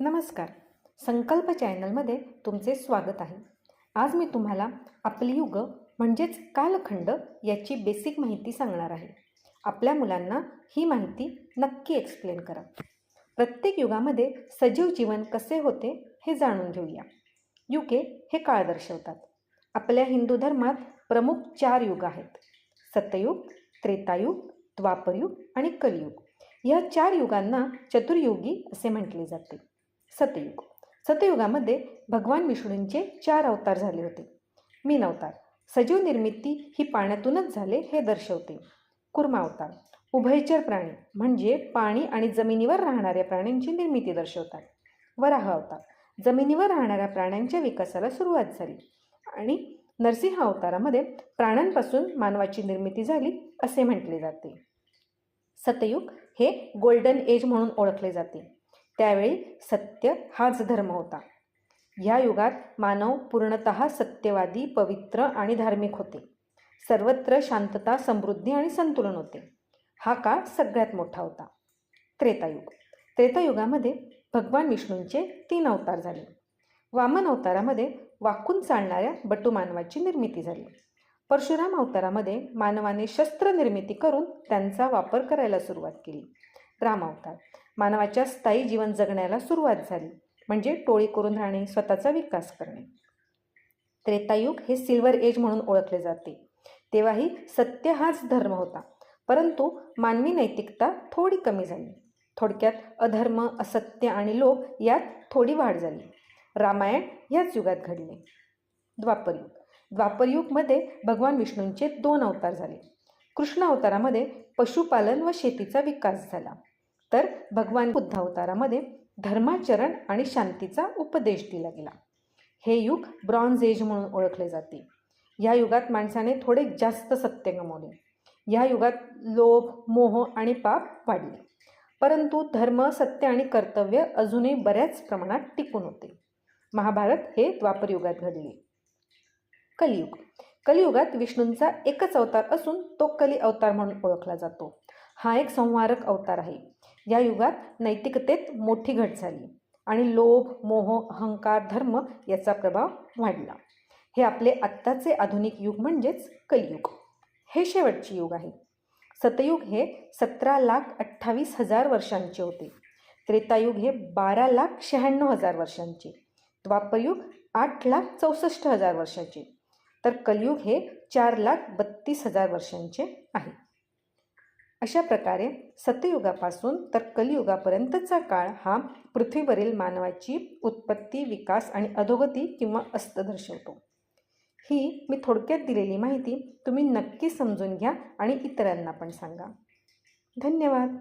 नमस्कार. संकल्प चॅनलमध्ये तुमचे स्वागत आहे. आज मी तुम्हाला आपली युग म्हणजेच कालखंड याची बेसिक माहिती सांगणार आहे. आपल्या मुलांना ही माहिती नक्की एक्सप्लेन करा. प्रत्येक युगामध्ये सजीव जीवन कसे होते हे जाणून घेऊया. युगे हे काळ दर्शवतात. आपल्या हिंदू धर्मात प्रमुख चार युग आहेत. सत्ययुग त्रेतायुग द्वापरयुग आणि कलियुग. या चार युगांना चतुर्युगी असे म्हटले जाते. सतयुग. सतयुगामध्ये भगवान विष्णूंचे चार अवतार झाले होते. मीन अवतार. सजीव निर्मिती ही पाण्यातूनच झाले हे दर्शवते. कुर्मा अवतार. उभयचर प्राणी म्हणजे पाणी आणि जमिनीवर राहणाऱ्या प्राण्यांची निर्मिती दर्शवतात. वराह अवतार. जमिनीवर राहणाऱ्या प्राण्यांच्या विकासाला सुरुवात झाली आणि नरसिंह अवतारामध्ये प्राण्यांपासून मानवाची निर्मिती झाली असे म्हटले जाते. सतयुग हे गोल्डन एज म्हणून ओळखले जाते. त्यावेळी सत्य हाच धर्म होता. या युगात मानव पूर्णत सत्यवादी पवित्र आणि धार्मिक होते. सर्वत्र शांतता समृद्धी आणि संतुलन होते. हा काळ सगळ्यात मोठा होता. त्रेतायुग. त्रेतायुगामध्ये भगवान विष्णूंचे तीन अवतार झाले. वामन अवतारामध्ये वाकून चालणाऱ्या बटुमानवाची निर्मिती झाली. परशुराम अवतारामध्ये मानवाने शस्त्र निर्मिती करून त्यांचा वापर करायला सुरुवात केली. राम अवतार. मानवाच्या स्थायी जीवन जगण्याला सुरुवात झाली म्हणजे टोळी करून राहणे स्वतःचा विकास करणे. त्रेतायुग हे सिल्वर एज म्हणून ओळखले जाते. तेव्हाही सत्य हाच धर्म होता परंतु मानवी नैतिकता थोडी कमी झाली. थोडक्यात अधर्म असत्य आणि लोभ यात थोडी वाढ झाली. रामायण याच युगात घडले. द्वापरयुग. द्वापरयुगमध्ये भगवान विष्णूंचे दोन अवतार झाले. कृष्ण अवतारामध्ये पशुपालन व शेतीचा विकास झाला. तर भगवान बुद्ध अवतारामध्ये धर्माचरण आणि शांतीचा उपदेश दिला गेला. हे युग ब्रॉन्झ एज म्हणून ओळखले जाते. या युगात माणसाने थोडे जास्त सत्य गमावले. या युगात लोभ मोह आणि पाप वाढले. परंतु धर्म सत्य आणि कर्तव्य अजूनही बऱ्याच प्रमाणात टिकून होते. महाभारत हे द्वापर युगात घडले. कलियुग. कलियुगात विष्णूंचा एकच अवतार असून तो कली अवतार म्हणून ओळखला जातो. हा एक संहारक अवतार आहे. या युगात नैतिकतेत मोठी घट झाली आणि लोभ मोह अहंकार धर्म याचा प्रभाव वाढला. हे आपले आत्ताचे आधुनिक युग म्हणजेच कलियुग. हे शेवटचे युग आहे. सतयुग हे सतरा लाख अठ्ठावीस हजार वर्षांचे होते. त्रेतायुग हे बारा लाख शहाण्णव हजार वर्षांचे. द्वापरयुग आठ लाख चौसष्ट हजार वर्षाचे. तर कलयुग हे चार लाख बत्तीस हजार वर्षांचे आहे. अशा प्रकारे सत्ययुगापासून तर कलियुगापर्यंतचा काळ हा पृथ्वीवरील मानवाची उत्पत्ती विकास आणि अधोगती किंवा अस्त दर्शवतो. ही मी थोडक्यात दिलेली माहिती तुम्ही नक्की समजून घ्या आणि इतरांना पण सांगा. धन्यवाद.